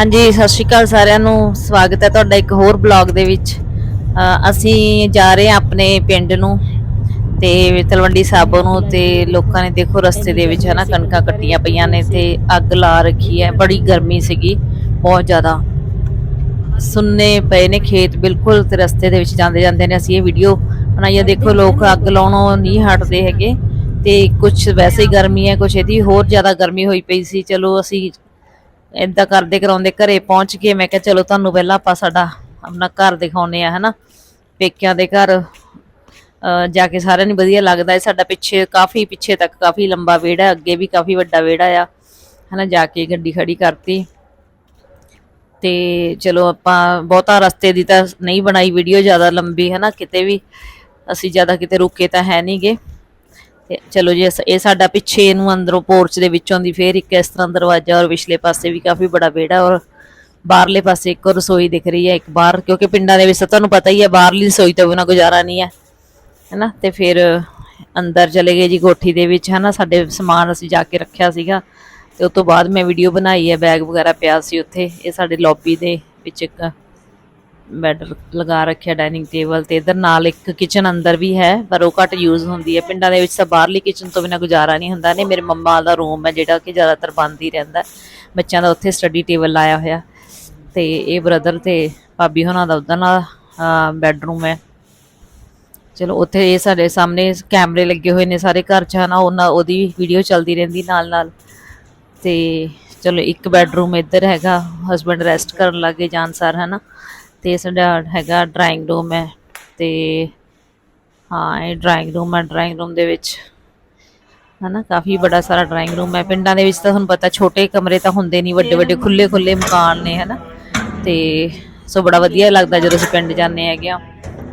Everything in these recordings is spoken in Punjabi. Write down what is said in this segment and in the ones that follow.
ਹਾਂਜੀ, ਸਤਿ ਸ਼੍ਰੀ ਅਕਾਲ ਸਾਰਿਆਂ ਨੂੰ। ਸਵਾਗਤ ਹੈ ਤੁਹਾਡਾ ਇੱਕ ਹੋਰ ਬਲੌਗ ਦੇ ਵਿੱਚ। ਅਸੀਂ ਜਾ ਰਹੇ ਹਾਂ ਆਪਣੇ ਪਿੰਡ ਨੂੰ ਤੇ ਤਲਵੰਡੀ ਸਾਬੋ ਨੂੰ ਤੇ ਲੋਕਾਂ ਨੇ ਦੇਖੋ ਰਸਤੇ ਦੇ ਵਿੱਚ ਹਨਾ ਕਣਕਾਂ ਕੱਟੀਆਂ ਪਈਆਂ ਨੇ ਤੇ ਅੱਗ ਲਾ ਰੱਖੀ ਹੈ। ਬੜੀ ਗਰਮੀ ਸੀਗੀ, ਬਹੁਤ ਜ਼ਿਆਦਾ। ਸੁੰਨੇ ਪਏ ਨੇ ਖੇਤ ਬਿਲਕੁਲ ਤੇ ਰਸਤੇ ਦੇ ਵਿੱਚ ਜਾਂਦੇ ਜਾਂਦੇ ਨੇ। ਅਸੀਂ ਇਹ ਵੀਡੀਓ ਬਣਾਈ ਹੈ। ਦੇਖੋ ਲੋਕ ਅੱਗ ਲਾਉਣੋਂ ਨਹੀਂ ਹਟਦੇ ਹੈਗੇ ਤੇ ਕੁਝ ਵੈਸੇ ਹੀ ਗਰਮੀ ਹੈ ਕੁਝ ਇਹਦੀ ਹੋਰ ਜ਼ਿਆਦਾ ਗਰਮੀ ਹੋਈ ਪਈ ਸੀ। ਚਲੋ ਅਸੀਂ ਏਦਾਂ ਕਰਦੇ ਕਰਾਉਂਦੇ, ਘਰੇ ਪਹੁੰਚ ਗਏ, ਮੈਂ ਕਿਹਾ ਚਲੋ ਤੁਹਾਨੂੰ ਪਹਿਲਾਂ ਆਪਾਂ ਸਾਡਾ ਆਪਣਾ ਘਰ ਦਿਖਾਉਨੇ ਆ ਹਨਾ? ਪੇਕਿਆਂ ਦੇ ਘਰ ਜਾ ਕੇ ਸਾਰਿਆਂ ਨੂੰ ਵਧੀਆ ਲੱਗਦਾ ਹੈ। ਸਾਡਾ ਪਿੱਛੇ, ਕਾਫੀ ਪਿੱਛੇ ਤੱਕ ਕਾਫੀ ਲੰਬਾ ਵਿਹੜਾ ਅੱਗੇ ਵੀ ਕਾਫੀ ਵੱਡਾ ਵਿਹੜਾ ਆ, ਹਨਾ? ਜਾ ਕੇ ਗੱਡੀ ਖੜੀ ਕਰਤੀ। ਤੇ ਚਲੋ ਆਪਾਂ ਬਹੁਤਾ ਰਸਤੇ ਦੀ ਤਾਂ ਨਹੀਂ ਬਣਾਈ ਵੀਡੀਓ ਜ਼ਿਆਦਾ ਲੰਬੀ ਹੈ ਨਾ ਕਿਤੇ ਵੀ ਅਸੀਂ ਜ਼ਿਆਦਾ ਕਿਤੇ ਰੁਕੇ ਤਾਂ ਹੈ ਨਹੀਂਗੇ ਤੇ ਚਲੋ ਜੀ ਇਸ- ਇਹ ਸਾਡਾ ਪਿੱਛੇ ਨੂੰ ਅੰਦਰੋਂ ਪੋਰਚ ਦੇ ਵਿੱਚੋਂ ਦੀ ਫੇਰ ਇੱਕ ਇਸ ਤਰ੍ਹਾਂ ਦਰਵਾਜ਼ਾ ਔਰ ਪਿਛਲੇ ਪਾਸੇ ਵੀ ਕਾਫੀ ਬੜਾ ਵਿਹੜਾ ਔਰ ਬਾਹਰਲੇ ਪਾਸੇ ਇੱਕ ਰਸੋਈ ਦਿਖ ਰਹੀ ਹੈ, ਇੱਕ ਬਾਹਰ, ਕਿਉਂਕਿ ਪਿੰਡਾਂ ਦੇ ਵਿੱਚ ਤਾਂ ਤੁਹਾਨੂੰ ਪਤਾ ਹੀ ਹੈ, ਬਾਹਰਲੀ ਰਸੋਈ ਤੋਂ ਬਿਨਾਂ ਗੁਜ਼ਾਰਾ ਨਹੀਂ ਹੈ, ਹੈਨਾ? ਤੇ ਫਿਰ ਅੰਦਰ ਚਲੇ ਗਏ ਜੀ ਕੋਠੀ ਦੇ ਵਿੱਚ, ਹੈਨਾ? ਸਾਡੇ ਸਮਾਨ ਅਸੀਂ ਜਾ ਕੇ ਰੱਖਿਆ ਸੀਗਾ ਤੇ ਉਸ ਤੋਂ ਬਾਅਦ ਮੈਂ ਵੀਡੀਓ ਬਣਾਈ ਹੈ, ਬੈਗ ਵਗੈਰਾ ਪਿਆ ਸੀ ਉੱਥੇ, ਇਹ ਸਾਡੇ ਲੌਬੀ ਦੇ ਵਿੱਚ ਇੱਕ ਬੈੱਡ ਲਗਾ ਰੱਖਿਆ ਡਾਈਨਿੰਗ ਟੇਬਲ ਤੇ। ਇਧਰ ਨਾਲ ਇੱਕ ਕਿਚਨ ਅੰਦਰ ਵੀ ਹੈ, ਪਰ ਉਹ ਘੱਟ ਯੂਜ਼ ਹੁੰਦੀ ਹੈ। ਪਿੰਡਾਂ ਦੇ ਵਿੱਚ ਤਾਂ ਬਾਹਰਲੀ ਕਿਚਨ ਤੋਂ ਬਿਨਾਂ ਗੁਜ਼ਾਰਾ ਨਹੀਂ ਹੁੰਦਾ। ਨੇ ਮੇਰੇ ਮੰਮਾ ਦਾ ਰੂਮ ਹੈ, ਜਿਹੜਾ ਕਿ ਜ਼ਿਆਦਾਤਰ ਬੰਦ ਹੀ ਰਹਿੰਦਾ। ਬੱਚਿਆਂ ਦਾ ਉੱਥੇ ਸਟੱਡੀ ਟੇਬਲ ਲਾਇਆ ਹੋਇਆ। ਤੇ ਇਹ ਬ੍ਰਦਰ ਤੇ ਭਾਬੀ ਹੋਣਾ ਦਾ ਉਦਾਂ ਨਾਲ ਬੈੱਡਰੂਮ ਹੈ। ਚਲੋ, ਉੱਥੇ ਇਹ ਸਾਡੇ ਸਾਹਮਣੇ ਕੈਮਰੇ ਲੱਗੇ ਹੋਏ ਨੇ ਸਾਰੇ ਘਰ 'ਚ, ਹਨਾ। ਉਹਨਾਂ, ਉਹਦੀ ਵੀਡੀਓ ਚੱਲਦੀ ਰਹਿੰਦੀ ਨਾਲ ਨਾਲ। ਤੇ ਚਲੋ, ਇੱਕ ਬੈੱਡਰੂਮ ਇੱਧਰ ਹੈਗਾ। ਹਸਬੰਡ ਰੈਸਟ ਕਰਨ ਲੱਗੇ ਜਾਨਸਾਰ ਹਨਾ। ਤੇ ਸਾਡਾ ਹੈਗਾ ਡਰਾਇੰਗ ਰੂਮ ਹੈ ਤੇ ਹਾਂ, ਇਹ ਡਰਾਇੰਗ ਰੂਮ ਹੈ ਡਰਾਇੰਗ ਰੂਮ ਦੇ ਵਿੱਚ ਹਨਾ, ਕਾਫੀ ਬੜਾ ਸਾਰਾ ਡਰਾਇੰਗ ਰੂਮ ਹੈ। ਪਿੰਡਾਂ ਦੇ ਵਿੱਚ ਤਾਂ ਤੁਹਾਨੂੰ ਪਤਾ ਛੋਟੇ ਕਮਰੇ ਤਾਂ ਹੁੰਦੇ ਨਹੀਂ, ਵੱਡੇ ਵੱਡੇ ਖੁੱਲੇ ਖੁੱਲੇ ਮਕਾਨ ਨੇ, ਹਨਾ। ਤੇ ਸੋ ਬੜਾ ਵਧੀਆ ਲੱਗਦਾ ਜਦੋਂ ਅਸੀਂ ਪਿੰਡ ਜਾਂਦੇ ਹੈਗੇ ਆ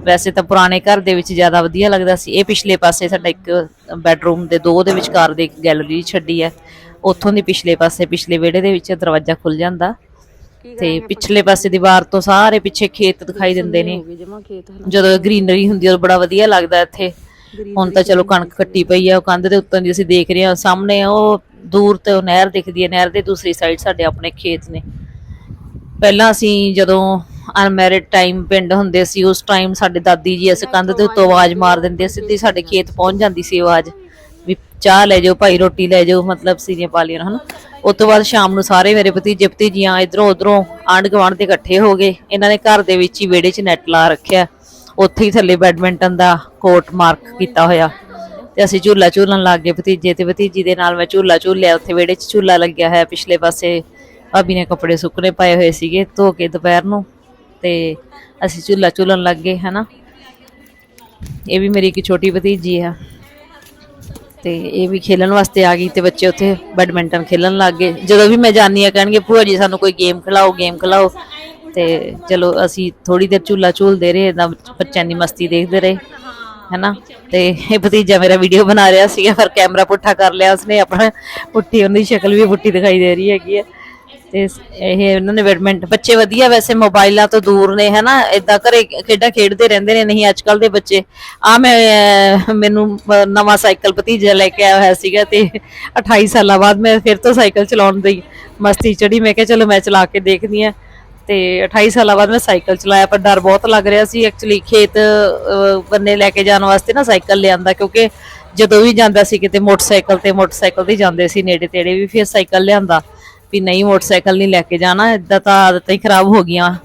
ਵੈਸੇ ਤਾਂ ਪੁਰਾਣੇ ਘਰ ਦੇ ਵਿੱਚ ਜ਼ਿਆਦਾ ਵਧੀਆ ਲੱਗਦਾ ਸੀ। ਇਹ ਪਿਛਲੇ ਪਾਸੇ ਸਾਡਾ ਇੱਕ ਬੈੱਡਰੂਮ ਦੇ ਦੋ ਦੇ ਵਿਚਕਾਰ ਦੇ ਇੱਕ ਗੈਲਰੀ ਛੱਡੀ ਹੈ। ਉੱਥੋਂ ਦੀ ਪਿਛਲੇ ਪਾਸੇ, ਪਿਛਲੇ ਵਿਹੜੇ ਦੇ ਵਿੱਚ ਦਰਵਾਜ਼ਾ ਖੁੱਲ ਜਾਂਦਾ। ਤੇ ਪਿਛਲੇ ਪਾਸੇ ਦੀਵਾਰ ਤੋਂ ਸਾਰੇ ਪਿੱਛੇ ਖੇਤ ਦਿਖਾਈ ਦਿੰਦੇ ਨੇ। ਜਦੋਂ ਗ੍ਰੀਨਰੀ ਹੁੰਦੀ ਹੈ ਬੜਾ ਵਧੀਆ ਲੱਗਦਾ ਇੱਥੇ। ਹੁਣ ਤਾਂ ਚਲੋ ਕਣਕ ਕੱਟੀ ਪਈ ਆ ਉਹ ਕੰਧ ਦੇ ਉੱਤੋਂ ਦੀ ਅਸੀਂ ਦੇਖ ਰਹੇ ਹਾਂ। ਸਾਹਮਣੇ ਉਹ ਦੂਰ ਤੇ ਉਹ ਨਹਿਰ ਦਿਖਦੀ ਹੈ ਨਹਿਰ ਦੇ ਦੂਸਰੀ ਸਾਈਡ ਸਾਡੇ ਆਪਣੇ ਖੇਤ ਨੇ। ਪਹਿਲਾਂ ਅਸੀਂ ਜਦੋਂ ਅਨਮੈਰਿਡ ਟਾਈਮ ਪਿੰਡ ਹੁੰਦੇ ਸੀ ਉਸ ਟਾਈਮ ਸਾਡੇ ਦਾਦੀ ਜੀ ਇਸ ਕੰਧ ਦੇ ਉੱਤੋਂ ਆਵਾਜ਼ ਮਾਰ ਦਿੰਦੇ ਸਿੱਧੀ ਸਾਡੇ ਖੇਤ ਪਹੁੰਚ ਜਾਂਦੀ ਸੀ ਆਵਾਜ਼। ਚਾਹ ਲੈ ਜਾਓ, ਭਾਈ ਰੋਟੀ ਲੈ ਜਾਓ, ਮਤਲਬ ਸੀਰੀਆਂ ਪਾ ਲਈਆਂ ਹਨ? ਉਸ ਤੋਂ ਬਾਅਦ ਸ਼ਾਮ ਨੂੰ ਸਾਰੇ ਮੇਰੇ ਭਤੀਜੇ ਭਤੀਜੀਆਂ ਇਧਰੋਂ ਉਧਰੋਂ ਆਂਢ ਗੁਆਂਢ ਦੇ ਇਕੱਠੇ ਹੋ ਗਏ। ਇਹਨਾਂ ਨੇ ਘਰ ਦੇ ਵਿੱਚ ਹੀ ਵਿਹੜੇ 'ਚ ਨੈਟ ਲਾ ਰੱਖਿਆ। ਉੱਥੇ ਹੀ ਥੱਲੇ ਬੈਡਮਿੰਟਨ ਦਾ ਕੋਰਟ ਮਾਰਕ ਕੀਤਾ ਹੋਇਆ। ਤੇ ਅਸੀਂ ਝੂਲਾ ਝੂਲਣ ਲੱਗ ਗਏ ਭਤੀਜੇ ਤੇ ਭਤੀਜੀ ਦੇ ਨਾਲ, ਮੈਂ ਝੂਲਾ ਝੂਲਿਆ, ਉੱਥੇ ਵਿਹੜੇ 'ਚ ਝੂਲਾ ਲੱਗਿਆ ਹੋਇਆ ਪਿਛਲੇ ਪਾਸੇ। ਭਾਬੀ ਨੇ ਕੱਪੜੇ ਸੁੱਕਣੇ ਪਾਏ ਹੋਏ ਸੀਗੇ, ਧੋ ਕੇ ਦੁਪਹਿਰ ਨੂੰ। ਤੇ ਅਸੀਂ ਝੂਲਾ ਝੂਲਣ ਲੱਗ ਗਏ, ਹਨਾ? ਇਹ ਵੀ ਮੇਰੀ ਇੱਕ ਛੋਟੀ ਭਤੀਜੀ ਆ। ਤੇ ਇਹ ਵੀ ਖੇਲਣ ਵਾਸਤੇ ਆ ਗਈ ਤੇ ਬੱਚੇ ਉੱਥੇ ਬੈਡਮਿੰਟਨ ਖੇਲਣ ਲੱਗ ਗਏ। ਜਦੋਂ ਵੀ ਮੈਂ ਜਾਣੀ ਆ ਕਹਿਣਗੇ, ਭੂਆ ਜੀ, ਸਾਨੂੰ ਕੋਈ ਗੇਮ ਖਿਲਾਓ ਗੇਮ ਖਿਲਾਓ। ਤੇ ਚਲੋ, ਅਸੀਂ ਥੋੜੀ ਦੇਰ ਝੂਲਾ ਝੂਲਦੇ ਰਹੇ, ਏਦਾਂ ਬੱਚਿਆਂ ਦੀ ਮਸਤੀ ਦੇਖਦੇ ਰਹੇ, ਹੈਨਾ? ਤੇ ਇਹ ਭਤੀਜਾ ਮੇਰਾ ਵੀਡੀਓ ਬਣਾ ਰਿਹਾ ਸੀਗਾ, ਪਰ ਕੈਮਰਾ ਪੁੱਠਾ ਕਰ ਲਿਆ ਉਸਨੇ, ਆਪਣਾ ਪੁੱਠੀ ਉਹਦੀ ਸ਼ਕਲ ਵੀ ਪੁੱਠੀ ਦਿਖਾਈ ਦੇ ਰਹੀ ਹੈਗੀ ਹੈ। ਤੇ ਇਹ ਉਹਨਾਂ ਨੇ ਬੈਡਮਿੰਟ ਬੱਚੇ ਵਧੀਆ ਵੈਸੇ ਮੋਬਾਈਲਾਂ ਤੋਂ ਦੂਰ ਨੇ, ਹਨਾ? ਇਦਾਂ ਘਰੇ ਖੇਡਾਂ ਖੇਡਦੇ ਰਹਿੰਦੇ ਨੇ, ਨਹੀਂ ਅੱਜ ਕੱਲ ਦੇ ਬੱਚੇ। ਆ ਮੈਂ ਮੈਨੂੰ ਨਵਾਂ ਸਾਈਕਲ ਭਤੀਜਾ ਲੈ ਕੇ ਆਇਆ ਹੋਇਆ ਸੀਗਾ ਤੇ 28 ਸਾਲਾਂ ਬਾਅਦ ਮੈਂ ਫਿਰ ਤੋਂ ਸਾਈਕਲ ਚਲਾਉਣ ਦੀ ਮਸਤੀ ਚੜੀ ਮੈਂ ਕਿਹਾ, ਚਲੋ, ਮੈਂ ਚਲਾ ਕੇ ਦੇਖਦੀ ਆ ਤੇ 28 ਸਾਲਾਂ ਬਾਅਦ ਮੈਂ ਸਾਈਕਲ ਚਲਾਇਆ, ਪਰ ਡਰ ਬਹੁਤ ਲੱਗ ਰਿਹਾ ਸੀ ਐਕਚੁਅਲੀ ਖੇਤ ਬੰਨੇ ਲੈ ਕੇ ਜਾਣ ਵਾਸਤੇ ਨਾ ਸਾਈਕਲ ਲਿਆਂਦਾ, ਕਿਉਂਕਿ ਜਦੋਂ ਵੀ ਜਾਂਦਾ ਸੀ ਕਿਤੇ ਮੋਟਰਸਾਈਕਲ ਤੇ ਮੋਟਰਸਾਈਕਲ ਤੇ ਜਾਂਦੇ ਸੀ ਨੇੜੇ ਤੇੜੇ ਵੀ, ਫਿਰ ਸਾਈਕਲ ਲਿਆਂਦਾ। ਵੀ ਨਹੀਂ ਮੋਟਰਸਾਈਕਲ ਨਹੀਂ ਲੈ ਕੇ ਜਾਣਾ ਇਦਾਂ ਤਾਂ ਆਦਤਾਂ ਹੀ ਖਰਾਬ ਹੋ ਗਈਆਂ।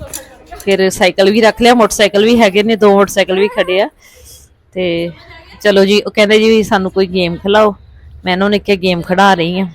ਫਿਰ ਸਾਈਕਲ ਵੀ ਰੱਖ ਲਿਆ, ਮੋਟਰਸਾਈਕਲ ਵੀ ਹੈਗੇ ਨੇ, ਦੋ ਮੋਟਰਸਾਈਕਲ ਵੀ ਖੜੇ ਆ। ਤੇ ਚਲੋ ਜੀ, ਉਹ ਕਹਿੰਦੇ ਜੀ ਸਾਨੂੰ ਕੋਈ ਗੇਮ ਖਿਲਾਓ। ਮੈਂ ਉਹਨਾਂ ਨੇ ਕਿਹਾ ਗੇਮ ਖੜਾ ਰਹੀ ਆ।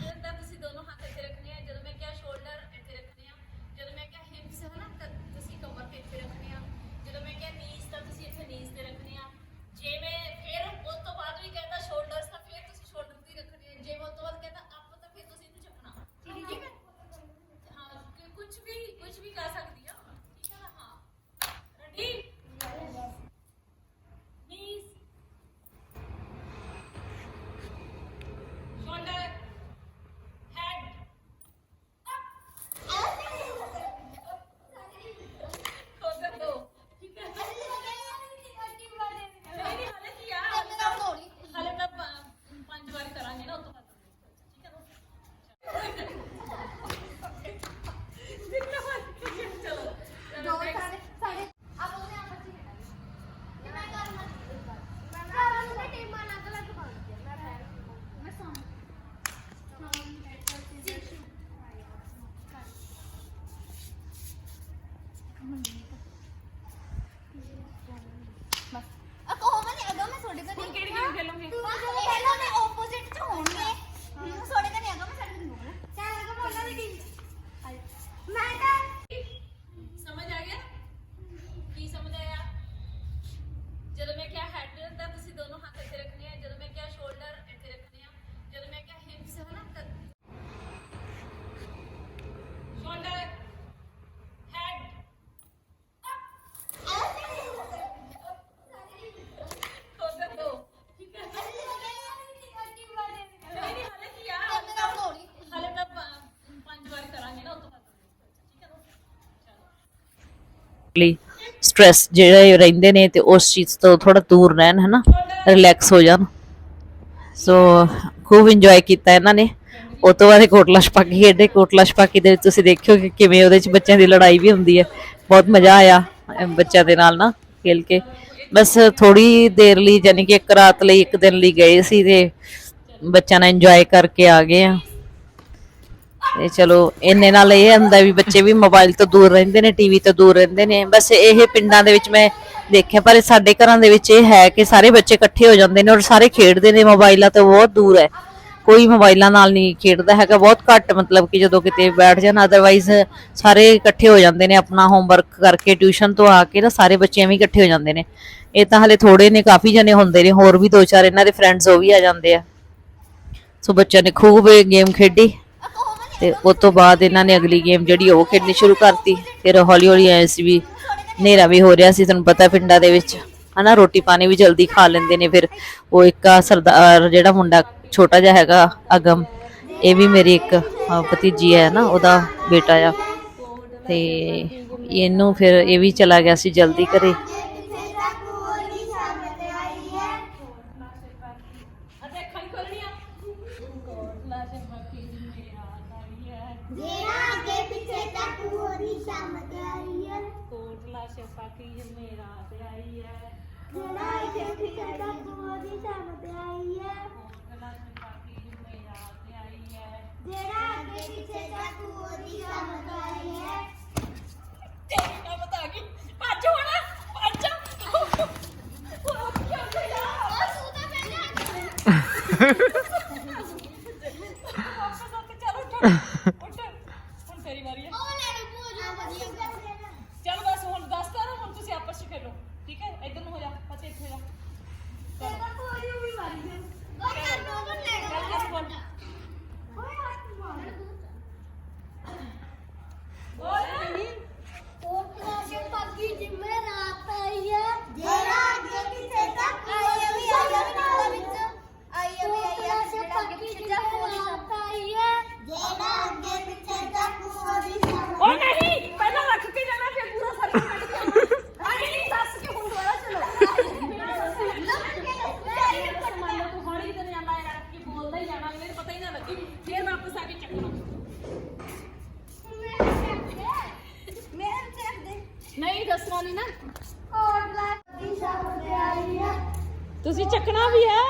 ਮੈਂਟਲੀ ਸਟ्रेस ਜਿਹੜੇ ਰਹਿੰਦੇ ਨੇ ਤੇ ਉਸ ਚੀਜ਼ ਤੋਂ ਥੋੜਾ ਦੂਰ ਰਹਿਣ, ਹਨਾ? ਰਿਲੈਕਸ ਹੋ ਜਾਣ। ਸੋ ਖੂਬ ਇੰਜੋਏ ਕੀਤਾ ਇਹਨਾਂ ਨੇ। ਉਹ ਤੋਂ ਬਾਅਦ ਕੋਟਲਾ ਛਪਾਕੀ ਖੇਡੇ। ਕੋਟਲਾ ਛਪਾਕੀ ਦੇ ਵਿੱਚ ਤੁਸੀਂ ਦੇਖਿਓ ਕਿ ਕਿਵੇਂ ਉਹਦੇ ਚ ਬੱਚਿਆਂ ਦੀ ਲੜਾਈ ਵੀ ਹੁੰਦੀ ਹੈ। ਬਹੁਤ ਮਜ਼ਾ ਆਇਆ ਬੱਚਿਆਂ ਦੇ ਨਾਲ ਨਾ ਖੇਲ ਕੇ। ਬਸ ਥੋੜੀ ਦੇਰ ਲਈ ਯਾਨੀ ਕਿ ਇੱਕ ਰਾਤ ਲਈ, ਇੱਕ ਦਿਨ ਲਈ ਗਏ ਸੀ ਤੇ ਬੱਚਿਆਂ ਨਾਲ ਇੰਜੋਏ ਕਰਕੇ ਆ ਗਏ ਆ। ਤੇ ਚਲੋ, ਇੰਨੇ ਨਾਲ ਇਹ ਹੁੰਦਾ ਵੀ ਬੱਚੇ ਵੀ ਮੋਬਾਈਲ ਤੋਂ ਦੂਰ ਰਹਿੰਦੇ ਨੇ ਟੀਵੀ ਤੋਂ ਦੂਰ ਰਹਿੰਦੇ ਨੇ। ਬਸ ਇਹ ਪਿੰਡਾਂ ਦੇ ਵਿੱਚ ਮੈਂ ਦੇਖਿਆ, ਪਰ ਸਾਡੇ ਘਰਾਂ ਦੇ ਵਿੱਚ ਇਹ ਹੈ ਕਿ ਸਾਰੇ ਬੱਚੇ ਇਕੱਠੇ ਹੋ ਜਾਂਦੇ ਨੇ ਔਰ ਸਾਰੇ ਖੇਡਦੇ ਨੇ। ਮੋਬਾਈਲਾਂ ਤੋਂ ਬਹੁਤ ਦੂਰ ਹੈ। ਕੋਈ ਮੋਬਾਈਲਾਂ ਨਾਲ ਨਹੀਂ ਖੇਡਦਾ ਹੈਗਾ। ਬਹੁਤ ਘੱਟ ਮਤਲਬ ਕਿ ਜਦੋਂ ਕਿਤੇ ਬੈਠ ਜਾਣ ਅਦਰਵਾਈਜ਼ ਸਾਰੇ ਇਕੱਠੇ ਹੋ ਜਾਂਦੇ ਨੇ ਆਪਣਾ ਹੋਮਵਰਕ ਕਰਕੇ ਟਿਊਸ਼ਨ ਤੋਂ ਆ ਕੇ ਨਾ ਸਾਰੇ ਬੱਚੇ ਐਵੇਂ ਇਕੱਠੇ ਹੋ ਜਾਂਦੇ ਨੇ। ਇਹ ਤਾਂ ਹਲੇ ਥੋੜੇ ਨੇ, ਕਾਫੀ ਜਣੇ ਹੁੰਦੇ ਨੇ। ਹੋਰ ਵੀ ਦੋ ਚਾਰ ਇਹਨਾਂ ਦੇ ਫਰੈਂਡਸ ਉਹ ਵੀ ਆ ਜਾਂਦੇ ਆ। ਸੋ ਬੱਚਿਆਂ ਨੇ ਖੂਬ ਗੇਮ ਖੇਡੀ। ਤੇ ਉਸ ਤੋਂ ਬਾਅਦ ਇਹਨਾਂ ਨੇ ਅਗਲੀ ਗੇਮ ਜਿਹੜੀ ਉਹ ਖੇਡਣੀ ਸ਼ੁਰੂ ਕਰਤੀ। ਫਿਰ ਹੌਲੀ ਹੌਲੀ ਐ ਸੀ ਵੀ ਹਨੇਰਾ ਵੀ ਹੋ ਰਿਹਾ ਸੀ, ਤੁਹਾਨੂੰ ਪਤਾ ਪਿੰਡਾਂ ਦੇ ਵਿੱਚ। ਹਨਾ, ਰੋਟੀ ਪਾਣੀ ਵੀ ਜਲਦੀ ਖਾ ਲੈਂਦੇ ਨੇ ਫਿਰ। ਉਹ ਇੱਕ ਸਰਦਾਰ ਜਿਹੜਾ ਮੁੰਡਾ ਛੋਟਾ ਜਿਹਾ ਹੈਗਾ, ਅਗਮ, ਇਹ ਵੀ ਮੇਰੀ ਇੱਕ ਭਤੀਜੀ ਹੈ ਨਾ, ਉਹਦਾ ਬੇਟਾ ਆ। ਤੇ ਇਹਨੂੰ ਫਿਰ ਇਹ ਵੀ ਚਲਾ ਗਿਆ ਸੀ ਜਲਦੀ ਘਰੇ ਅਤੇ ਅੱਖਾਂ ਨਹੀਂ ਖੋਲਣੀਆਂ ਕੋਟਲਾ ਸੇ ਮੱਕੀ ਜਿੰਨੇ ਰਾਤ ਆਈ ਹੈ ਜਿਹੜਾ ਅੱਗੇ ਪਿੱਛੇ ਤੱਕ ਹੋਰੀ ਸ਼ਾਮ ਤੇ ਆਈ ਹੈ ਕੋਟਲਾ ਸੇ ਮੱਕੀ ਜਿੰਨੇ ਰਾਤ ਆਈ ਹੈ ਜਿਹੜਾ ਅੱਗੇ ਪਿੱਛੇ ਤੱਕ ਹੋਰੀ ਸ਼ਾਮ ਤੇ ਆਈ ਹੈ ਕੋਟਲਾ ਸੇ ਮੱਕੀ ਜਿੰਨੇ ਰਾਤ ਆਈ ਹੈ ਜਿਹੜਾ ਅੱਗੇ ਪਿੱਛੇ ਤੱਕ ਹੋਰੀ ਸ਼ਾਮ ਤੇ ਆਈ ਹੈ ਤੇਰੀ ਨਾ ਬਤਾ ਗਈ ਭੱਜ ਹੁਣ ਭੱਜ ਉਹ ਆਪ ਕੀ ਹੋ ਗਿਆ ਉਹ ਤੂੰ ਤਾਂ ਪਹਿਲਾਂ ਵਾਪਸ ਆ ਕੇ ਚਲੋ ਉੱਠ ਉੱਠ ਹੁਣ ਤੇਰੀ ਵਾਰੀ ਹੈ ਉਹ ਲੈ ਪੂਜਾ ਵਧੀਆ ਚੱਲ ਬਸ ਹੁਣ ਦੱਸਦਾ ਨਾ ਹੁਣ ਤੁਸੀਂ ਆਪਸ ਵਿੱਚ ਖੇਡੋ ਠੀਕ ਹੈ ਇੱਧਰ ਨੂੰ ਹੋ ਜਾ ਬੱਚੇ ਇੱਥੇ ਹੋ ਜਾ ਤੇਰਾ ਪੂਰੀ ਵੀ ਮਾਰੀ ਹੈ ਉਹ ਕਰ ਨੋ ਬਣ ਲੈ ਚੱਲ ਚੱਲ ਬੋਲ ਓਏ ਹੱਥ ਮਾਰ ਬੋਲ ਨਹੀਂ ਕੋਟਲਾ ਕੇ ਪੱਕੀ ਜਿੰਮੇ ਰਾਤ ਆਈ ਹੈ ਜਿਹੜਾ ਅੱਗੇ ਪਿੱਛੇ ਤੱਕ ਆਈ ਹੈ ਵੀ ਆਈ ਹੈ ਨਾਲ ਵਿੱਚ ਆਈ ਹੈ ਵੀ ਆਈ ਹੈ ਜਿਹੜਾ ਅੱਗੇ ਪਿੱਛੇ ਤੱਕ ਰਾਤ ਆਈ ਹੈ ਜਿਹੜਾ ਅੱਗੇ ਪਿੱਛੇ ਤੱਕ ਹੋਰੀ ਸ਼ਾਮ ਉਹ ਨਹੀਂ ਪਹਿਲਾਂ ਰੱਖ ਕੇ ਜਾਣਾ ਫਿਰ ਪੂਰਾ ਸਾਰੀ ਕੱਢ ਕੇ ਆਉਣਾ ਆਈ ਨਹੀਂ ਦੱਸ ਕੇ ਹੁਣ ਦੁਬਾਰਾ ਚਲੋ ਮੰਨ ਲਓ ਤੂੰ ਹੌਲੀ ਤੇ ਜਾਂਦਾ ਹੈ ਰੱਖ ਕੇ ਬੋਲਦਾ ਹੀ ਜਾਣਾ ਮੈਨੂੰ ਪਤਾ ਹੀ ਨਾ ਲੱਗੇ ਫਿਰ ਵਾਪਸ ਆ ਕੇ ਚੱਕਣਾ ਨਹੀਂ ਦੱਸਣਾ ਨਹੀਂ ਨਾ ਤੁਸੀਂ ਚੱਕਣਾ ਵੀ ਹੈ।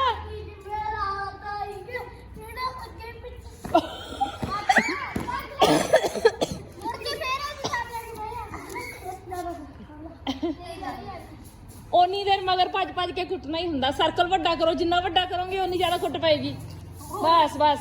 ਓਨੀ ਦੇਰ ਮਗਰ ਭੱਜ ਭੱਜ ਕੇ ਕੁੱਟਣਾ ਹੀ ਹੁੰਦਾ। ਸਰਕਲ ਵੱਡਾ ਕਰੋ, ਜਿੰਨਾ ਵੱਡਾ ਕਰੋਗੇ, ਓਨੀ ਜ਼ਿਆਦਾ ਕੁੱਟ ਪਏਗੀ। ਬਸ ਬਸ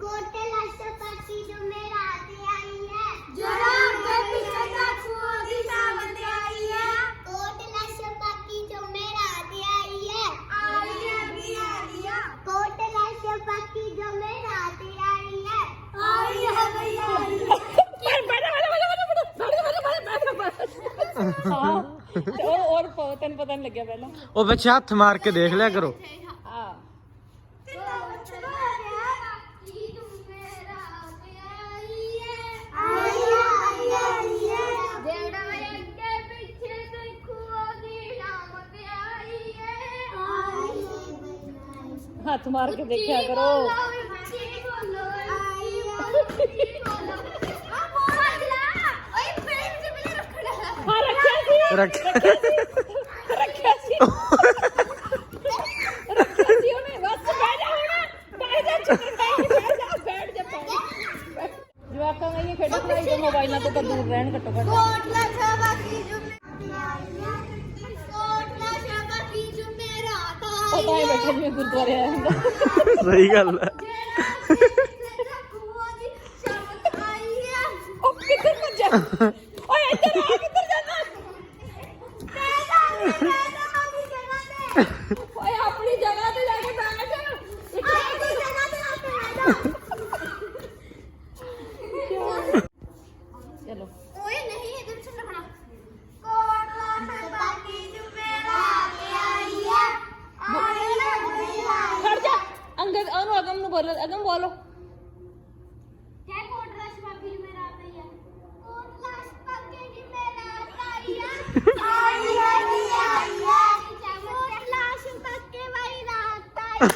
ਕੋਟੇ ਲਾਸ਼ਾ ਪਾਟੀ ਜੋ ਮੇਰਾ ਤੇ ਆਈ ਹੈ ਜਰਾ ਅੱਗੇ ਪਿੱਛੇ ਤੱਕ ਹੋਦੀ ਸ਼ਾਮ ਤੇ ਆਈ ਹੈ ਕੋਟੇ ਲਾਸ਼ਾ ਪਾਟੀ ਜੋ ਮੇਰਾ ਤੇ ਆਈ ਹੈ ਆਈ ਹੈ ਵੀ ਆਈ ਹੈ ਕੋਟੇ ਲਾਸ਼ਾ ਪਾਟੀ ਜੋ ਮੇਰਾ ਤੇ ਆਈ ਹੈ ਆਈ ਹੈ ਵੀ ਆਈ ਹੈ ਬੈਠ ਬੈਠ ਬੈਠ ਬੈਠ ਬੈਠ ਬੈਠ ਬੈਠ ਹਾਂ ਤੇ ਉਹ ਪਾਓ, ਤੈਨੂੰ ਪਤਾ ਨਹੀਂ ਲੱਗਿਆ ਪਹਿਲਾਂ। ਉਹ ਬੱਚੇ ਹੱਥ ਮਾਰ ਕੇ ਦੇਖ ਲਿਆ ਕਰੋ। ਆ ਹੱਥ ਮਾਰ ਕੇ ਦੇਖਿਆ ਕਰੋ। ਰੱਖਿਆ ਸੀ ਰੱਖ ਰੱਖਿਆ ਸੀ ਰੱਖਿਆ ਸੀ ਉਹਨੇ ਬਸ ਬਹਿ ਜਾ ਹੁਣ ਬਹਿ ਜਾ ਚੁੱਪ ਬਹਿ ਜਾ ਬਹਿ ਜਾ ਬੈਠ ਜਾ ਪੈ ਜਵਾਕਾਂ ਨੂੰ ਇਹ ਖੇਡਾਂ ਖਿਡਾਈ ਤੋਂ ਮੋਬਾਈਲਾਂ ਤੋਂ ਤਾਂ ਦੂਰ ਰਹਿਣ ਘੱਟੋ ਘੱਟ ਕੋਟਲਾ ਸ਼ਾਬਾਕੀ ਜੁਮੇ ਕੋਟਲਾ ਸ਼ਾਬਾਕੀ ਜੁਮੇ ਰਾਤ ਉਹ ਤਾਂ ਹੀ ਬੈਠੇ ਜਿਵੇਂ ਗੁਰਦੁਆਰੇ ਆਇਆ ਹੁੰਦਾ ਸਹੀ ਗੱਲ ਹੈ ਉਹ ਕਿੱਧਰ ਭੱਜਾ ਓਏ ਇੱਧਰ ਆ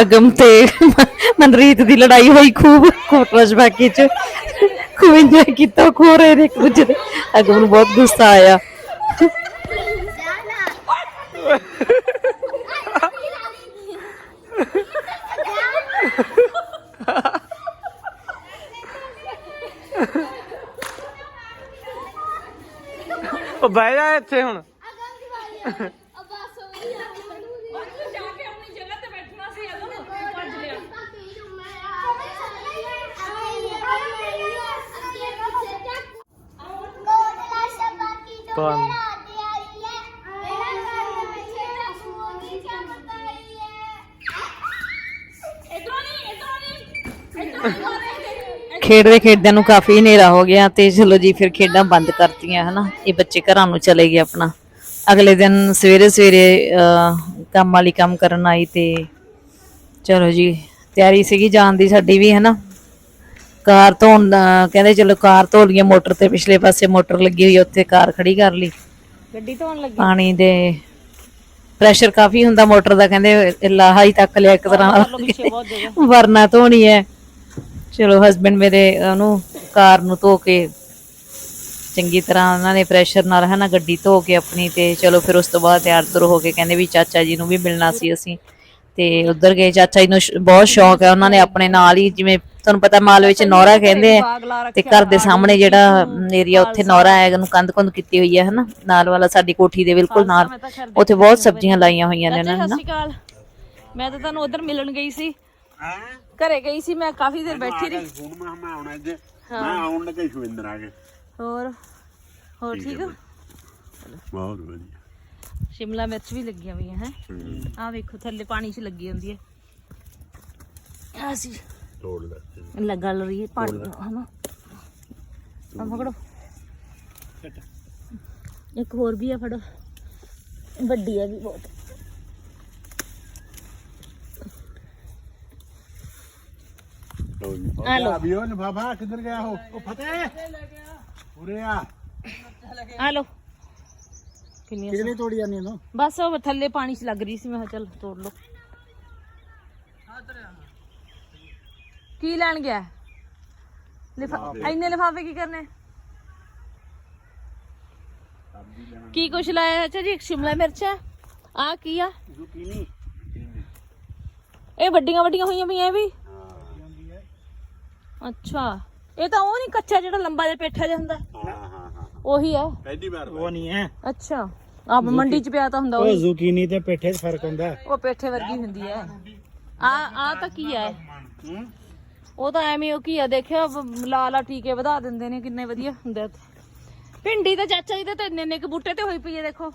ਅਗਮ ਤੇ ਮਨਰੀਤ ਦੀ ਲੜਾਈ ਹੋਈ ਖੂਬ ਕੋਟਰਜ ਬਾਕੀ ਚ ਖੂਬ ਇੰਜੋਏ ਕੀਤਾ ਖੋ ਰਹੇ ਨੇ ਇੱਕ ਦੂਜੇ ਦੇ। ਅਗਮ ਨੂੰ ਬਹੁਤ ਗੁੱਸਾ ਆਇਆ। ਉਹ ਬਹਿ ਜਾ ਇੱਥੇ ਹੁਣ। ਉਹਨੂੰ ਜਾ ਕੇ ਆਪਣੀ ਜਗ੍ਹਾ ਤੇ ਬੈਠਣਾ ਸੀ ਅਗਮ ਭੱਜ ਲਿਆ ਕੌਣ? ਖੇਡਦੇ ਖੇਡਦਿਆਂ ਨੂੰ ਕਾਫੀ ਹਨੇਰਾ ਹੋ ਗਿਆ ਤੇ ਚਲੋ ਜੀ ਫਿਰ ਖੇਡਾਂ ਬੰਦ ਕਰਤੀਆਂ ਹਨਾ? ਇਹ ਬੱਚੇ ਘਰਾਂ ਨੂੰ ਚਲੇ ਗਏ ਆਪਣਾ। ਅਗਲੇ ਦਿਨ ਸਵੇਰੇ ਸਵੇਰੇ ਅਹ, ਕੰਮ ਵਾਲੀ ਕੰਮ ਕਰਨ ਆਈ ਤੇ ਚਲੋ ਜੀ ਤਿਆਰੀ ਸੀਗੀ ਜਾਣ ਦੀ ਸਾਡੀ ਵੀ ਹਨਾ? ਕਾਰ ਧੋਣ ਕਹਿੰਦੇ ਚਲੋ ਕਾਰ ਧੋ ਲਈਏ ਮੋਟਰ ਤੇ ਪਿਛਲੇ ਪਾਸੇ ਮੋਟਰ ਲੱਗੀ ਹੋਈ ਉੱਥੇ ਕਾਰ ਖੜੀ ਕਰ ਲਈ। ਗੱਡੀ ਧੋਣ ਲੱਗੀ? ਪਾਣੀ ਦੇ ਪ੍ਰੈਸ਼ਰ ਕਾਫੀ ਹੁੰਦਾ ਮੋਟਰ ਦਾ ਕਹਿੰਦੇ ਲਾਹਾ ਹੀ ਤੱਕ ਲਿਆ ਇੱਕ ਤਰ੍ਹਾਂ ਨਾਲ। ਵਰਨਾ ਧੋਣੀ ਹੈ। ਚਲੋ ਹਸਬੰਡ ਮੇਰੇ ਉਹਨੂੰ ਕਾਰ ਨੂੰ ਧੋ ਕੇ ਚੰਗੀ ਤਰ੍ਹਾਂ ਉਹਨਾਂ ਨੇ ਪ੍ਰੈਸ਼ਰ ਨਾਲ ਹੈ ਨਾ ਗੱਡੀ ਧੋ ਕੇ ਆਪਣੀ ਤੇ ਚਲੋ ਫਿਰ ਉਸ ਤੋਂ ਬਾਅਦ ਤਿਆਰ ਤੁਰ ਹੋ ਕੇ ਕਹਿੰਦੇ ਵੀ ਚਾਚਾ ਜੀ ਨੂੰ ਵੀ ਮਿਲਣਾ ਸੀ ਅਸੀਂ। ਤੇ ਉੱਧਰ ਗਏ ਚਾਚਾ ਜੀ ਨੂੰ ਸ਼- ਬਹੁਤ ਸ਼ੌਕ ਹੈ ਉਹਨਾਂ ਨੇ ਆਪਣੇ ਨਾਲ ਹੀ ਜਿਵੇਂ ਤੁਹਾਨੂੰ ਪਤਾ ਮਾਲ ਵਿੱਚ ਨੌਰਾ ਕਹਿੰਦੇ ਆ ਤੇ ਘਰ ਦੇ ਸਾਹਮਣੇ ਜਿਹੜਾ ਏਰੀਆ ਉੱਥੇ ਨੌਰਾ ਹੈ ਉਹਨੂੰ ਕੰਧ ਕੰਧ ਕੀਤੀ ਹੋਈ ਹੈ ਹਨਾ? ਨਾਲ ਵਾਲਾ ਸਾਡੀ ਕੋਠੀ ਦੇ ਬਿਲਕੁਲ ਨਾਲ ਉੱਥੇ ਬਹੁਤ ਸਬਜ਼ੀਆਂ ਲਾਈਆਂ ਹੋਈਆਂ ਨੇ ਉਹਨਾਂ ਨੇ ਮੈਂ ਤਾਂ ਤੁਹਾਨੂੰ ਉਧਰ ਮਿਲਣ ਗਈ ਸੀ। ਘਰੇ ਗਈ ਸੀ ਮੈਂ ਕਾਫੀ ਦੇਰ ਬੈਠੀ ਰਹੀ। ਫੋਨ ਮੈਂ ਮੈਂ ਆਉਣਾ ਇੱਥੇ ਮੈਂ ਆਉਣ ਲੱਗਾ ਸ਼ਵਿੰਦਰ ਆ ਕੇ। ਹੋਰ ਹੋਰ ਠੀਕ ਹੋ ਬਹੁਤ ਵਧੀਆ। ਸ਼ਿਮਲਾ ਮਿਰਚ ਵੀ ਲੱਗੀਆਂ ਹੋਈਆਂ ਹੈ। ਆਹ ਵੇਖੋ ਥੱਲੇ ਪਾਣੀ 'ਚ ਲੱਗੀ ਹੁੰਦੀ ਹੈ। ਆ ਸੀ। ਤੋੜ ਲੈ। ਲੱਗਾ ਰਹੀ ਹੈ ਪਾਣੀ ਹਨਾ। ਆ ਫੜੋ। ਇੱਕ ਹੋਰ ਵੀ ਆ ਫੜੋ। ਵੱਡੀ ਹੈ ਵੀ ਬਹੁਤ। ਆ ਲਓ। ਅਭੀ ਉਹ ਬਾਬਾ ਕਿੱਧਰ ਗਿਆ ਹੋ ਉਹ ਫਤਿਹ। ਉਰੇ ਆ। ਆ ਲਓ। ਕਿੰਨੀਆਂ ਕਿਹਨੇ ਤੋੜੀ ਜਾਂਦੀ ਨਾ ਬਸ ਉਹ ਥੱਲੇ ਪਾਣੀ 'ਚ ਲੱਗ ਰਹੀ ਸੀ ਮੈਂ ਕਿਹਾ ਚੱਲ ਤੋੜ ਲਓ। ਕੀ ਲੈਣ ਗਿਆ? ਲਿਫਾ ਇੰਨੇ ਲਿਫਾਫੇ ਕੀ ਕਰਨੇ? ਕੀ ਕੁਛ ਲਾਇਆ ਅੱਛਾ ਜੀ ਸ਼ਿਮਲਾ ਮਿਰਚ ਆ ਆ ਕੀ ਆ? ਜ਼ੁਕੀਨੀ। ਇਹ ਵੱਡੀਆਂ ਵੱਡੀਆਂ ਹੋਈਆਂ ਪਈਆਂ ਇਹ ਵੀ? ਅੱਛਾ। ਇਹ ਤਾਂ ਉਹ ਨਹੀਂ ਕੱਚਾ ਜਿਹੜਾ ਲੰਬਾ ਜਿਹਾ ਪੇਠਾ ਜਿਹਾ ਹੁੰਦਾ? ਹਾਂ ਹਾਂ ਹਾਂ। ਉਹੀ ਆ। ਪਹਿਲੀ ਵਾਰ ਉਹ ਨਹੀਂ ਹੈ। ਅੱਛਾ। ਆ ਮੰਡੀ 'ਚ ਪਿਆ ਤਾਂ ਹੁੰਦਾ ਉਹ। ਉਹ ਜ਼ੁਕੀਨੀ ਤੇ ਪੇਠੇ 'ਚ ਫ਼ਰਕ ਹੁੰਦਾ। ਉਹ ਪੇਠੇ ਵਰਗੀ ਹੁੰਦੀ ਹੈ ਆ ਆ ਤਾਂ ਕੀ ਹੈ? ਉਹ ਤਾਂ ਐਵੇਂ ਉਹ ਕੀ ਆ ਦੇਖਿਆ ਵ- ਲਾ ਲਾ ਟੀਕੇ ਵਧਾ ਦਿੰਦੇ ਨੇ ਕਿੰਨੇ ਵਧੀਆ ਹੁੰਦੇ ਆ ਉੱਥੇ। ਭਿੰਡੀ ਤਾਂ ਚਾਚਾ ਜੀ ਦੇ ਤਾਂ ਇੰਨੇ ਇੰਨੇ ਕੁ ਬੂਟੇ ਤੇ ਹੋਈ ਪਈ ਹੈ ਦੇਖੋ।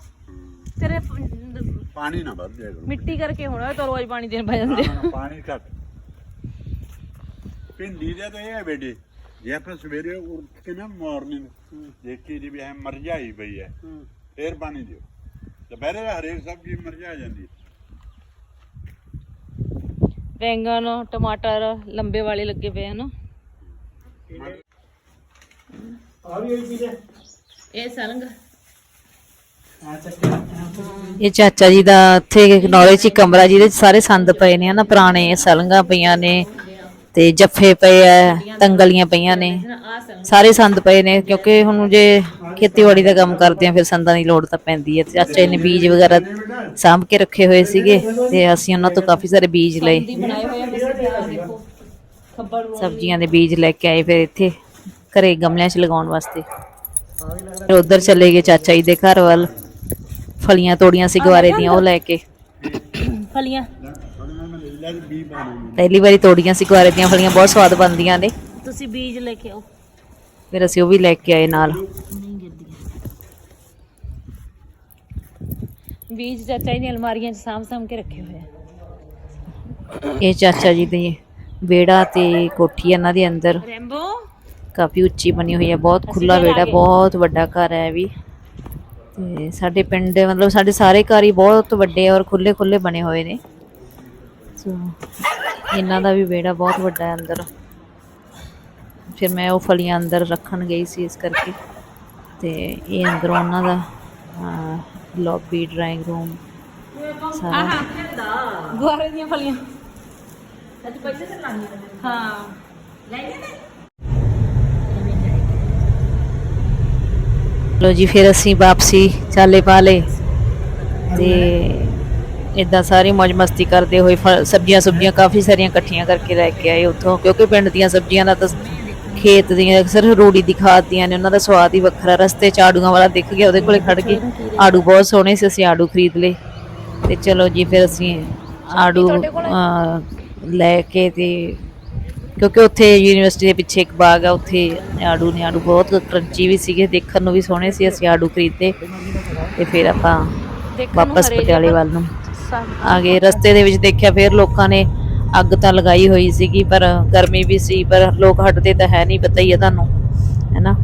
ਤੇਰੇ ਪ- ਪਾਣੀ ਨਾ ਵੱਧ ਜਾਏ ਕਰੋ। ਮਿੱਟੀ ਕਰਕੇ ਹੋਣਾ ਤਾਂ ਰੋਜ਼ ਪਾਣੀ ਦੇਣ ਪੈ ਜਾਂਦੇ ਹਾਂ, ਪਾਣੀ ਘੱਟ। ਪਿੰਡੀ ਦੇ ਤਾਂ ਇਹ ਹੈ ਬੇਟੇ ਜੇ ਆਪਾਂ ਸਵੇਰੇ ਉੱਠ ਕੇ ਨਾ ਮਾਰਨਿੰਗ ਦੇਖੀ ਜੀ ਵੀ ਐ ਮਰਝਾਈ ਪਈ ਹੈ। ਫੇਰ ਪਾਣੀ ਦਿਓ। ਦੁਪਹਿਰੇ ਤਾਂ ਹਰੇਕ ਸਬਜ਼ੀ ਮਰਝਾ ਜਾਂਦੀ ਹੈ। ਬੈਂਗਣ ਟਮਾਟਰ ਲੰਬੇ ਵਾਲੇ ਲੱਗੇ ਪਏ ਹਨ ਆ ਵੀ ਇਹ ਸਲੰਗ ਚਾਚਾ ਜੀ ਦਾ ਇੱਥੇ ਨੌਲੇਜ ਚ ਕਮਰਾ ਜਿਹਦੇ ਚ ਸਾਰੇ ਸੰਦ ਪਏ ਨੇ ਹਨਾ ਪੁਰਾਣੇ ਸਲੰਗਾ ਪਈਆਂ ਨੇ ਤੇ ਜੱਫੇ ਪਏ ਆ ਤੰਗਲੀਆਂ ਪਈਆਂ ਨੇ। ਸਾਰੇ ਸੰਦ ਪਏ ਨੇ ਕਿਉਂਕਿ ਹੁਣ ਜੇ ਖੇਤੀਬਾੜੀ ਦਾ ਕੰਮ ਕਰਦੇ ਆ ਫਿਰ ਸੰਦਾਂ ਦੀ ਲੋੜ ਤਾਂ ਪੈਂਦੀ ਹੈ ਤੇ ਚਾਚਾ ਜੀ ਨੇ ਬੀਜ ਵਗੈਰਾ ਸਾਂਭ ਕੇ ਰੱਖੇ ਹੋਏ ਸੀਗੇ ਤੇ ਅਸੀਂ ਉਹਨਾਂ ਤੋਂ ਕਾਫੀ ਸਾਰੇ ਬੀਜ ਲਏ। ਸਬਜ਼ੀਆਂ ਦੇ ਬੀਜ ਲੈ ਕੇ ਆਏ ਫਿਰ ਇੱਥੇ ਘਰੇ ਗਮਲਿਆਂ 'ਚ ਲਗਾਉਣ ਵਾਸਤੇ। ਫਿਰ ਉਧਰ ਚਲੇ ਗਏ ਚਾਚਾ ਜੀ ਦੇ ਘਰ ਵੱਲ। ਫਲੀਆਂ ਤੋੜੀਆਂ ਸੀ ਗਵਾਰੇ ਦੀਆਂ ਉਹ ਲੈ ਕੇ। ਫਲੀਆਂ? ਪਹਿਲੀ ਵਾਰੀ ਤੋੜੀਆਂ ਸੀ ਗਵਾਰੇ ਦੀਆਂ ਫਲੀਆਂ ਬਹੁਤ ਸਵਾਦ ਬਣਦੀਆਂ ਨੇ। ਤੁਸੀਂ ਬੀਜ ਲੈ ਕੇ ਆਓ। ਫਿਰ ਅਸੀਂ ਉਹ ਵੀ ਲੈ ਕੇ ਆਏ ਨਾਲ ਨਹੀਂ ਗਿਰਦੀਆਂ ਬੀਜ ਚਾਚਾ ਜੀ ਦੀਆਂ ਅਲਮਾਰੀਆਂ 'ਚ ਸਾਂਭ ਸਾਂਭ ਕੇ ਰੱਖੇ ਹੋਏ ਆ। ਇਹ ਚਾਚਾ ਜੀ ਦੀ ਵਿਹੜਾ ਤੇ ਕੋਠੀ ਇਹਨਾਂ ਦੇ ਅੰਦਰ। ਰੈਂਬੋ। ਕਾਫੀ ਉੱਚੀ ਬਣੀ ਹੋਈ ਹੈ ਬਹੁਤ ਖੁੱਲਾ ਵਿਹੜਾ ਬਹੁਤ ਵੱਡਾ ਘਰ ਹੈ ਵੀ। ਤੇ ਸਾਡੇ ਪਿੰਡ ਮਤਲਬ ਸਾਡੇ ਸਾਰੇ ਘਰ ਹੀ ਬਹੁਤ ਵੱਡੇ ਔਰ ਖੁੱਲੇ ਖੁੱਲੇ ਬਣੇ ਹੋਏ ਨੇ। ਸੋ ਇਹਨਾਂ ਦਾ ਵੀ ਵਿਹੜਾ ਬਹੁਤ ਵੱਡਾ ਹੈ ਅੰਦਰ। ਫਿਰ ਮੈਂ ਉਹ ਫਲੀਆਂ ਅੰਦਰ ਰੱਖਣ ਗਈ ਸੀ ਇਸ ਕਰਕੇ। ਤੇ ਇਹ ਅੰਦਰੋਂ ਉਹਨਾਂ ਦਾ ਲੌਬੀ ਡਰਾਇੰਗ ਰੂਮ ਸਾਰਾ। ਗੁਆਰੇ ਦੀਆਂ ਫਲੀਆਂ। ਅੱਜ ਪੈਸੇ ਤੇ ਲਾਣੀ ਹਾਂ। ਲੋ ਜੀ ਫਿਰ ਅਸੀਂ ਵਾਪਸੀ ਚਾਲੇ ਪਾ ਲਏ ਤੇ ਇਦਾਂ ਸਾਰੀ ਮौज ਮਸਤੀ ਕਰਦੇ ਹੋਏ ਸਬਜ਼ੀਆਂ ਸੁਬਜ਼ੀਆਂ ਕਾਫੀ ਸਾਰੀਆਂ ਇਕੱਠੀਆਂ ਕਰਕੇ ਲੈ ਕੇ ਆਏ ਉੱਥੋਂ ਕਿਉਂਕਿ ਪਿੰਡ ਦੀਆਂ ਸਬਜ਼ੀਆਂ ਦਾ ਤਾਂ ਖੇਤ ਦੀਆਂ ਸਿਰਫ ਰੂੜੀ ਦੀ ਖਾਦ ਦੀਆਂ ਨੇ ਉਹਨਾਂ ਦਾ ਸਵਾਦ ਹੀ ਵੱਖਰਾ। ਰਸਤੇ ਚ ਆੜੂਆਂ ਵਾਲਾ ਦਿਖ ਗਿਆ ਉਹਦੇ ਕੋਲੇ ਖੜ ਗਏ ਆੜੂ ਬਹੁਤ ਸੋਹਣੇ ਸੀ ਅਸੀਂ ਆੜੂ ਖਰੀਦ ਲਏ। ਤੇ ਚਲੋ ਜੀ ਫਿਰ ਅਸੀਂ ਆੜੂ ਲੈ ਕੇ ਤੇ ਕਿਉਂਕਿ ਉੱਥੇ ਯੂਨੀਵਰਸਿਟੀ ਦੇ ਪਿੱਛੇ ਇੱਕ ਬਾਗ ਆ ਉੱਥੇ ਆੜੂ ਨੇ ਆੜੂ ਬਹੁਤ ਕਰੰਚੀ ਵੀ ਸੀਗੇ ਦੇਖਣ ਨੂੰ ਵੀ ਸੋਹਣੇ ਸੀ ਅਸੀਂ ਆੜੂ ਖਰੀਦੇ। ਤੇ ਫਿਰ ਆਪਾਂ ਵਾਪਸ ਪਟਿਆਲੇ ਵੱਲ ਨੂੰ ਆ ਗਏ। ਰਸਤੇ ਦੇ ਵਿੱਚ ਦੇਖਿਆ ਫਿਰ ਲੋਕਾਂ ਨੇ ਅੱਗ ਤਾਂ ਲਗਾਈ ਹੋਈ ਸੀਗੀ ਪਰ ਗਰਮੀ ਵੀ ਸੀ ਪਰ ਲੋਕ ਹਟਦੇ ਤਾਂ ਹੈ ਨਹੀਂ ਪਤਾ ਹੀ ਹੈ ਤੁਹਾਨੂੰ ਹੈਨਾ?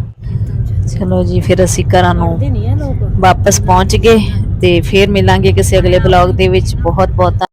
ਚਲੋ ਜੀ ਫਿਰ ਅਸੀਂ ਘਰਾਂ ਨੂੰ ਵਾਪਸ ਪਹੁੰਚ ਗਏ ਤੇ ਫਿਰ ਮਿਲਾਂਗੇ ਕਿਸੇ ਅਗਲੇ ਬਲੌਗ ਦੇ ਵਿੱਚ। ਬਹੁਤ ਬਹੁਤ